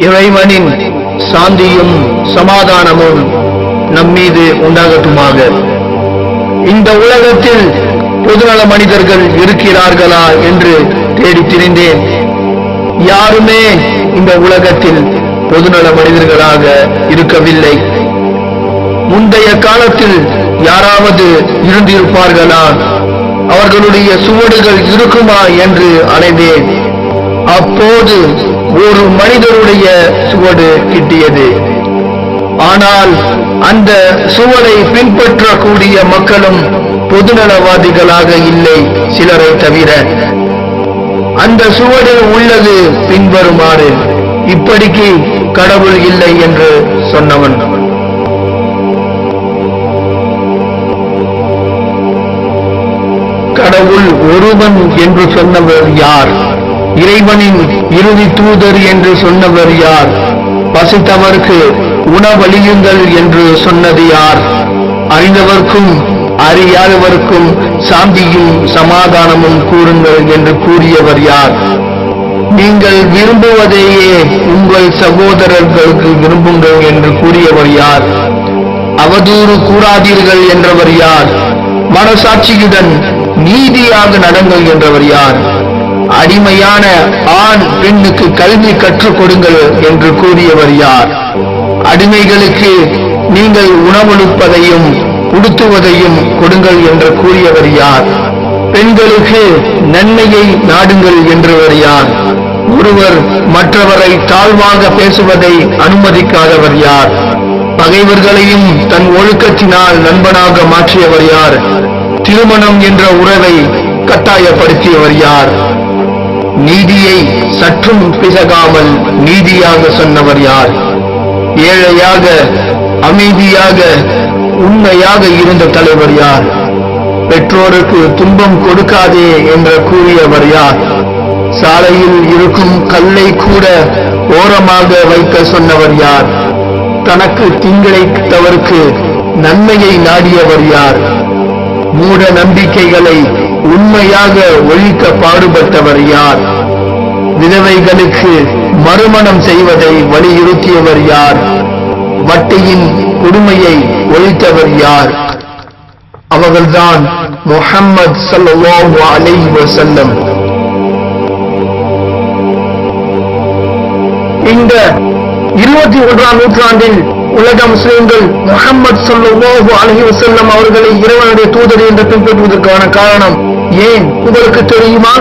இறைவனின் சாந்தியும் சமாதானமும் நம்மீது உண்டாகட்டுமாக. இந்த உலகத்தில் பொதுநல மனிதர்கள் இருக்கிறார்களா என்று தேடித் திரிந்தேன். யாருமே இந்த உலகத்தில் பொதுநல மனிதர்களாக இருக்கவில்லை. முந்தைய காலத்தில் யாராவது இருந்திருப்பார்களா? அவர்களுடைய சுவடுகள் இருக்குமா என்று அலைந்தேன். அப்போது ஒரு மனிதருடைய சுவடு கிட்டியது. ஆனால் அந்த சுவடை பின்பற்றக்கூடிய மக்களும் பொதுநலவாதிகளாக இல்லை சிலரை தவிர. அந்த சுவடில் உள்ளது பின்வருமாறு இப்படிக்கு கடவுள் இல்லை என்று சொன்னவன். கடவுள் ஒருவன் என்று சொன்னவர் யார்? இறைவனின் இறுதி தூதர் என்று சொன்னவர் யார்? பசித்தவர்க்கு உணவளியுங்கள் என்று சொன்னது யார்? அறிந்தவர்க்கும் அறியாதவர்க்கும் சாந்தியும் சமாதானமும் கூறுங்கள் என்று கூறியவர் யார்? நீங்கள் விரும்புவதையே உங்கள் சகோதரர்களுக்கு விரும்புங்கள் என்று கூறியவர் யார்? அவதூறு கூறாதீர்கள் என்றவர் யார்? மனசாட்சியுடன் நீதியாக நடங்கள் என்றவர் யார்? அடிமையான ஆண் பெண்ணுக்கு கல்வி கற்றுக் கொடுங்கள் என்று கூறியவர் யார்? அடிமைகளுக்கு நீங்கள் உணவளிப்பதையும் உடுத்துவதையும் கொடுங்கள் என்று கூறியவர் யார்? பெண்களுக்கு நன்மையை நாடுங்கள் என்றவர் யார்? ஒருவர் மற்றவரை தாழ்வாக பேசுவதை அனுமதிக்காதவர் யார்? பகைவர்களையும் தன் ஒழுக்கத்தினால் நண்பனாக மாற்றியவர் யார்? திருமணம் என்ற உறவை கட்டாயப்படுத்தியவர் யார்? நீதியை சற்றும் பிசகாமல் நீதியாக சொன்னவர் யார்? ஏழையாக அமைதியாக உண்மையாக இருந்த தலைவர் யார்? பெற்றோருக்கு துன்பம் கொடுக்காதே என்று கூறியவர் யார்? சாலையில் இருக்கும் கல்லை கூட ஓரமாக வைக்க சொன்னவர் யார்? தனக்கு தீங்கிழைத்தவருக்கு நன்மையை நாடியவர் யார்? மூட நம்பிக்கைகளை உண்மையாக ஒழிக்க பாடுபட்டவர் யார்? விதவைகளுக்கு மறுமணம் செய்வதை வலியுறுத்தியவர் யார்? வட்டியின் கொடுமையை ஒழித்தவர் யார்? அவர்கள்தான் முஹம்மது ஸல்லல்லாஹு அலைஹி இந்த இருபத்தி ஒன்றாம் நூற்றாண்டில் உலக முஸ்லிம்கள் முகம்மது ஸல்லல்லாஹு அலஹி வசல்லம் அவர்களை இறைவனுடைய தூதர் என்று பின்பற்றுவதற்கான காரணம் ஏன் உங்களுக்கு தெரியுமா?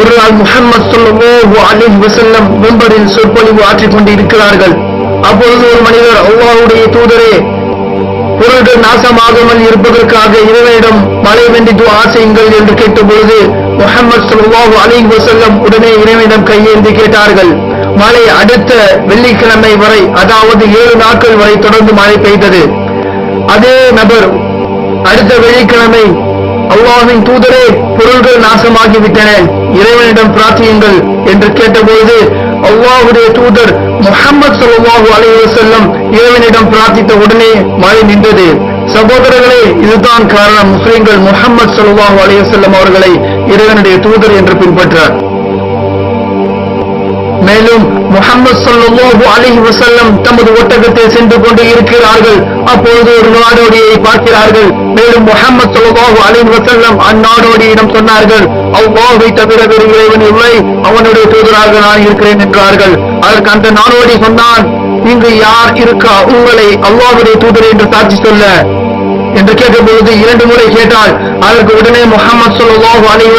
ஒரு நாள் முகமது ஸல்லல்லாஹு அலைஹி வசல்லம் மெம்பரில் சொற்பொழிவு ஆற்றிக் கொண்டிருக்கிறார்கள். அப்பொழுது ஒரு மனிதர் அவ்வாவுடைய தூதரே பொருள்கள் நாசமாகாமல் இருப்பதற்காக இறைவனிடம் மழை வேண்டி துஆ செய்யுங்கள் என்று கேட்டபொழுது முகமது ஸல்லல்லாஹு அலைஹி வசல்லம் உடனே இறைவனிடம் கையேந்தி கேட்டார்கள். மழை அடுத்த வெள்ளிக்கிழமை வரை அதாவது ஏழு நாட்கள் வரை தொடர்ந்து மழை பெய்தது. அதே நபர் அடுத்த வெள்ளிக்கிழமை அல்லாஹ்வின் தூதரே பொருள்கள் நாசமாகிவிட்டன. இறைவனிடம் பிரார்த்தியுங்கள் என்று கேட்டபொழுது அவ்வாவுடைய தூதர் முகமது ஸல்லல்லாஹு அலைஹி செல்லும் இறைவனிடம் பிரார்த்தித்த உடனே மழை நின்றது. சகோதரர்களே இதுதான் காரணம் முஸ்லிம்கள் முகமது ஸல்லல்லாஹு அலைஹி செல்லும் அவர்களை இறைவனுடைய தூதர் என்று பின்பற்றார். மேலும் முஹம்மது ஸல்லல்லாஹு அலைஹி தமது ஒட்டகத்தில் சென்று கொண்டு இருக்கிறார்கள். அப்பொழுது ஒரு நாடோடியை பார்க்கிறார்கள். மேலும் முகமது ஸல்லல்லாஹு அலைஹி வசல்லம் அந்நாடோடியிடம் சொன்னார்கள். அவ்வாவை தவிர வேறு இறைவன் இல்லை. அவனுடைய தூதராக நான் இருக்கிறேன் என்றார்கள். அதற்கு அந்த நாடோடி சொன்னான் இங்கு யார் இருக்கா? உங்களை அல்லாவுடைய தூதர் என்று சாட்சி சொல்ல. என்று கேட்டபொழுது இரண்டு முறை கேட்டால் அதற்கு உடனே முகமது ஸல்லல்லாஹு அலைஹி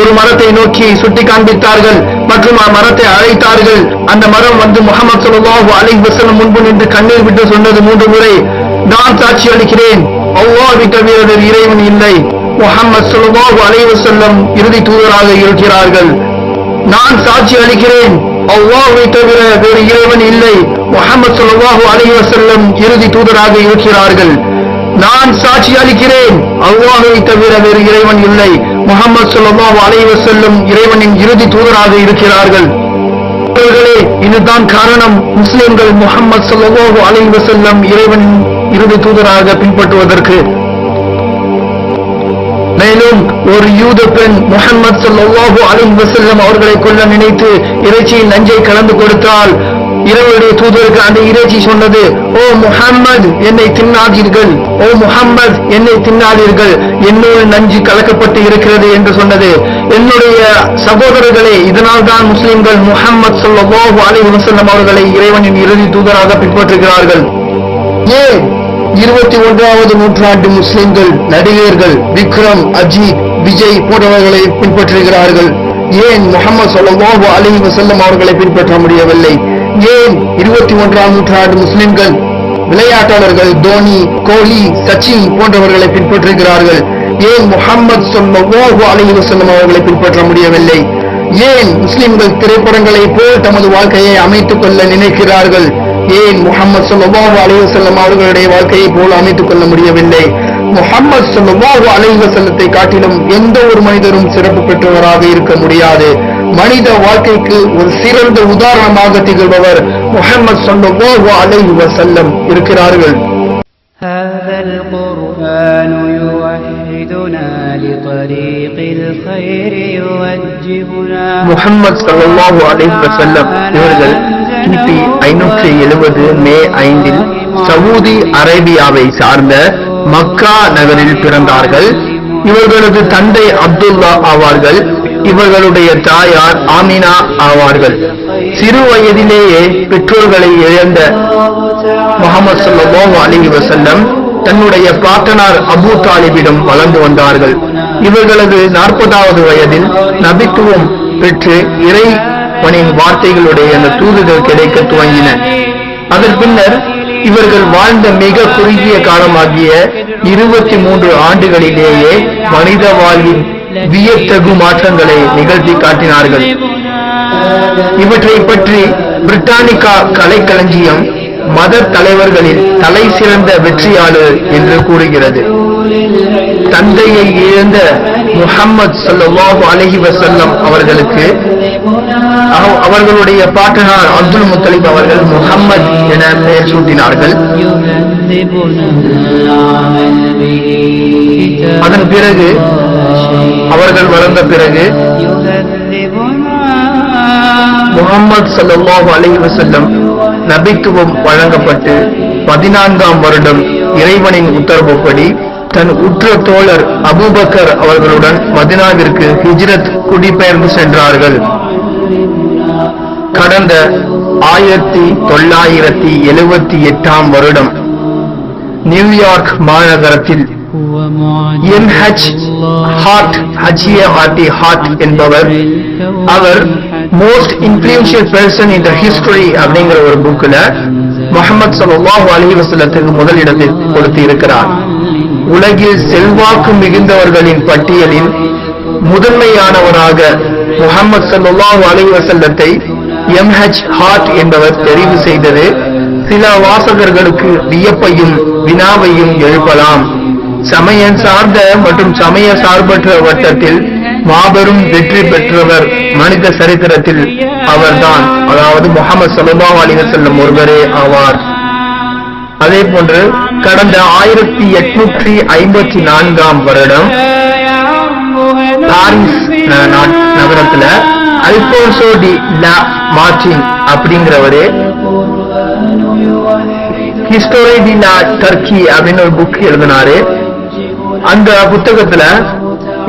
ஒரு மரத்தை நோக்கி சுட்டி காண்பித்தார்கள் மற்றும் மரத்தை அழைத்தார்கள். அந்த மரம் வந்து முகமது ஸல்லல்லாஹு அலைஹி முன்பு நின்று கண்ணீர் விட்டு சொன்னது மூன்று முறை நான் சாட்சி அளிக்கிறேன். அவ்வா தவிர இறைவன் இல்லை. முகமது ஸல்லல்லாஹு அலைஹி இறுதி தூதராக இருக்கிறார்கள். நான் சாட்சி அளிக்கிறேன். அல்லாஹ்வை தவிர வேறு இறைவன் இல்லை. முகமது ஸல்லல்லாஹு அலைவசல்லம் இறுதி தூதராக இருக்கிறார்கள். நான் சாட்சி அளிக்கிறேன். அல்லாஹை தவிர வேறு இறைவன் இல்லை. முகமது ஸல்லல்லாஹு அலைவ செல்லும் இறைவனின் இறுதி தூதராக இருக்கிறார்கள். இதுதான் காரணம். முஸ்லிம்கள் முகமது ஸல்லல்லாஹு அலைஹி செல்லும் இறைவனின் இறுதி தூதராக பின்பற்றுவதற்கு. மேலும் ஒரு யூத பெண் முகமது ஸல்லல்லாஹு அலைஹி வசல்லம் அவர்களை கொல்ல நினைத்து இறைச்சியின் நஞ்சை கலந்து கொடுத்தால் இரவுடைய தூதருக்கு அந்த இறைச்சி சொன்னது ஓ முஹம்மது என்னை தின்னாதீர்கள். ஓ முஹம்மது என்னை தின்னாதீர்கள். என்னோடு நஞ்சு கலக்கப்பட்டு இருக்கிறது என்று சொன்னது. என்னுடைய சகோதரர்களே இதனால் தான் முஸ்லிம்கள் முஹம்மது சொல்லவோ அலை வஸல்லம் அவர்களை இறைவனின் இறுதி தூதராக பின்பற்றுகிறார்கள். ஏன்? இருபத்தி ஒன்றாவது நூற்றாண்டு முஸ்லிம்கள் நடிகர்கள் விக்ரம் அஜித் விஜய் போன்றவர்களை பின்பற்றுகிறார்கள். ஏன் முகமது ஸல்லல்லாஹு அலி வசல்லம் அவர்களை பின்பற்ற முடியவில்லை? ஏன் இருபத்தி ஒன்றாம் நூற்றாண்டு முஸ்லிம்கள் விளையாட்டாளர்கள் தோனி கோலி சச்சின் போன்றவர்களை பின்பற்றுகிறார்கள்? ஏன் முகம்மது ஸல்லல்லாஹு அலைஹி அவர்களை பின்பற்ற முடியவில்லை? ஏன் முஸ்லிம்கள் திரைப்படங்களை போல் தமது வாழ்க்கையை அமைத்துக் கொள்ள நினைக்கிறார்கள்? ஏன் முகமது சொல்லு அலைஹி வஸல்லம் அவர்களுடைய வாழ்க்கையை போல் அமைத்துக் கொள்ள முடியவில்லை? முகமது சொல்லு அலைஹி செல்லத்தை காட்டிலும் எந்த ஒரு மனிதரும் சிறப்பு பெற்றவராக இருக்க முடியாது. மனித வாழ்க்கைக்கு ஒரு சிறந்த உதாரணமாக திகழ்பவர் முகமது ஸல்லல்லாஹு அலைஹி வஸல்லம் இருக்கிறார்கள் هذا القرآن يوحدنا لطريق الخير يوجهنا முஹம்மது ஸல்லல்லாஹு அலைஹி வஸல்லம் இவர்கள் கிபி ஐநூற்றி எழுபது மே ஐந்தில் சவுதி அரேபியாவை சார்ந்த மக்கா நகரில் பிறந்தார்கள் இவர்களது தந்தை அப்துல்லா ஆவார்கள் இவர்களுடைய தாயார் ஆமினா ஆவார்கள். சிறு வயதிலேயே பெற்றோர்களை இழந்த முகமது ஸல்லல்லாஹு அலைஹி வசல்லம் தன்னுடைய பாட்டனார் அபூ தாலிபிடம் வளர்ந்து வந்தார்கள். இவர்களது நாற்பதாவது வயதில் நபித்துவம் பெற்று இறைவனின் வார்த்தைகளுடைய அந்த தூதுகள் கிடைக்க துவங்கின. அதன் பின்னர் இவர்கள் வாழ்ந்த மிக குறுகிய காலமாகிய இருபத்தி மூன்று ஆண்டுகளிலேயே மனித வாழ்வின் வியத்தகு மாற்றங்களை நிகழ்த்தி காட்டினார்கள். இவற்றை பற்றி பிரிட்டானிகா கலைக்களஞ்சியம் மத தலைவர்களின் தலை சிறந்த வெற்றியாளர் என்று கூறுகிறது. தந்தையை இழந்த முகம்மது சல்லாஹு அலஹி வசல்லம் அவர்களுக்கு அவர்களுடைய பாட்டனார் அப்துல் முத்தலிப் அவர்கள் முகம்மது என பெயர் சூட்டினார்கள். அதன் பிறகு அவர்கள் வளர்ந்த பிறகு முகமது சல்லாஹ் அலிஹி செல்லம் நபித்துவம் வழங்கப்பட்டு பதினான்காம் வருடம் இறைவனின் உத்தரவுப்படி தன் உற்ற தோழர் அபுபக்கர் அவர்களுடன் மதினாவிற்கு ஹிஜ்ரத் குடிபெயர்ந்து சென்றார்கள். கடந்த ஆயிரத்தி தொள்ளாயிரத்தி எழுபத்தி எட்டாம் வருடம் நியூயார்க் மாநகரத்தில் என்பவர். அவர் most influential person in the history அப்படிங்கிற ஒரு புக்ல முகமது சல்லாஹ் அலி வசலத்துக்கு முதலிடத்தை கொடுத்து இருக்கிறார் உலகில் செல்வாக்கு மிகுந்தவர்களின் பட்டியலில் முதன்மையானவராக முகமது சல்லாஹ் அலி வசல்லத்தை எம்ஹெச் ஹார்ட் என்பவர் தெரிவு செய்தது. சில வாசகர்களுக்கு வியப்பையும் வினாவையும் எழுப்பலாம். சமயம் சார்ந்த மற்றும் சமய சார்பற்ற வட்டத்தில் மாபெரும் வெற்றி பெற்றவர் மனித சரித்திரத்தில் அவர்தான். அதாவது முகமது ஸல்லல்லாஹு அலைஹி செல்லும் ஒருவரே ஆவார். அதே போன்று கடந்த ஆயிரத்தி எட்நூற்றி ஐம்பத்தி நான்காம் வருடம் பாரிஸ் நகரத்துல அல்போன்சோ டி லா மார்டின் அப்படிங்கிறவரு ஹிஸ்டோரி தி டர்க்கி அப்படின்னு ஒரு புக் எழுதினாரு. அந்த புத்தகத்துல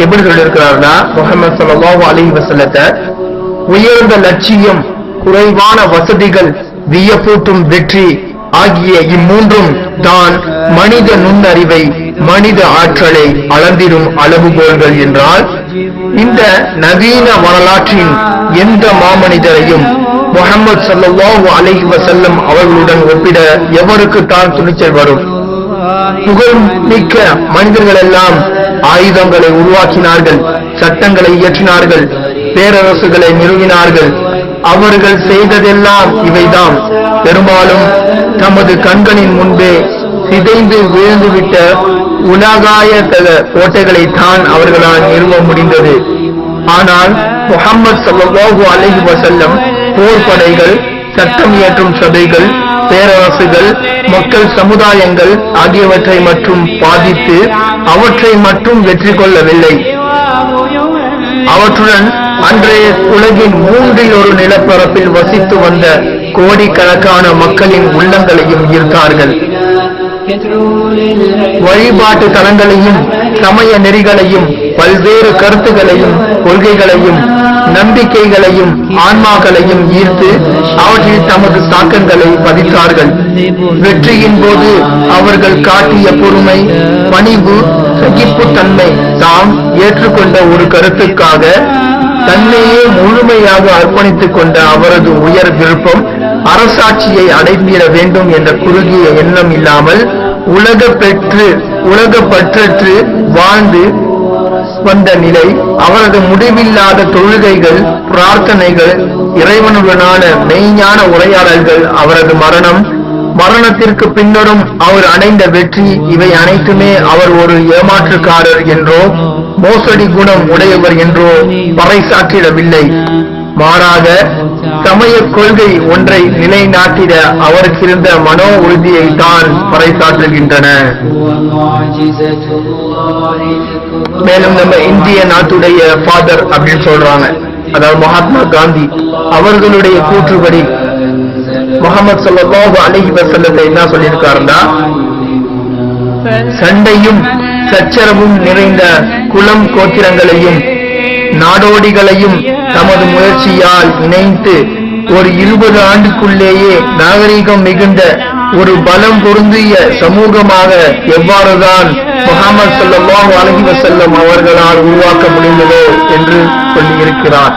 எப்படி சொல்லியிருக்கிறாருன்னா முகமது ஸல்லல்லாஹு அலி வஸல்லத்தை உயர்ந்த லட்சியம் குறைவான வசதிகள் வியப்பூட்டும் வெற்றி ஆகிய இம்மூன்றும் தான் மனித நுண்ணறிவை மனித ஆற்றலை அளந்திடும் அளவுகோல்கள் என்றால் இந்த நவீன வரலாற்றின் எந்த மாமனிதரையும் முகமது சல்லாஹூ அலஹி வசல்லம் அவர்களுடன் ஒப்பிட எவருக்கு தான் துணிச்சல் வரும்? புகழ் மிக்க மனிதர்கள் எல்லாம் ஆயுதங்களை உருவாக்கினார்கள் சட்டங்களை இயற்றினார்கள் பேரரசுகளை நிறுவினார்கள். அவர்கள் செய்ததெல்லாம் இவைதான். பெரும்பாலும் தமது கண்களின் முன்பே சிதைந்து விழுந்துவிட்ட உலகாய கோட்டைகளை தான் அவர்களால் நிறுவ முடிந்தது. ஆனால் முகமது ஸல்லல்லாஹு அலஹி வசல்லம் போர் படைகள் சட்டம் இயற்றும் சபைகள் பேரரசுகள் மக்கள் சமுதாயங்கள் ஆகியவற்றை மட்டும் பாதித்து அவற்றை மட்டும் வெற்றி கொள்ளவில்லை. அவற்றுடன் அன்றைய உலகின் மூன்றில் ஒரு நிலப்பரப்பில் வசித்து வந்த கோடிக்கணக்கான மக்களின் உள்ளங்களையும் ஈர்த்தார்கள். வழிபாட்டு தலங்களையும் சமய நெறிகளையும் பல்வேறு கருத்துகளையும் கொள்கைகளையும் நம்பிக்கைகளையும் ஆன்மாக்களையும் ஈர்த்து அவற்றில் தமது தாக்கங்களை பதித்தார்கள். வெற்றியின் போது அவர்கள் காட்டிய பொறுமை பணிவு சகிப்புத்தன்மை தாம் ஏற்றுக்கொண்ட ஒரு கருத்துக்காக தன்னையே முழுமையாக அர்ப்பணித்துக் கொண்ட அவரது உயர் விருப்பம் அரசாட்சியை அடைந்திட வேண்டும் என்ற குறுகிய எண்ணம் இல்லாமல் உலக பெற்று உலக பற்றற்று வாழ்ந்து வந்த நிலை அவரது முடிவில்லாத தொழுகைகள் பிரார்த்தனைகள் இறைவனுடனான மெய்ஞான உரையாடல்கள் அவரது மரணம் மரணத்திற்கு பின்னரும் அவர் அடைந்த வெற்றி இவை அனைத்துமே அவர் ஒரு ஏமாற்றுக்காரர் என்றோ மோசடி குணம் உடையவர் என்றோ பறைசாற்றிடவில்லை. மாறாக சமய கொள்கை ஒன்றை நிலைநாட்டிட அவருக்கு இருந்த மனோ உறுதியை தான் பறைசாற்றுகின்றன. மேலும் நம்ம இந்திய நாட்டுடைய ஃபாதர் அப்படின்னு சொல்றாங்க. அதாவது மகாத்மா காந்தி. அவர்களுடைய கூற்றுப்படி முகமது ஸல்லல்லாஹு அலைஹி வஸல்லத்தை என்ன சொல்லியிருக்காருன்னா சண்டையும் சச்சரவும் நிறைந்த குலம் கோத்திரங்களையும் நாடோடிகளையும் தமது முயற்சியால் இணைத்து ஒரு இருபது ஆண்டுக்குள்ளேயே நாகரிகம் மிகுந்த ஒரு பலம் பொருந்திய சமூகமாக எவ்வாறுதான் முகமது ஸல்லல்லாஹு அலைஹி வஸல்லம் அவர்களால் உருவாக்க முடிந்ததோ என்று சொல்லியிருக்கிறார்.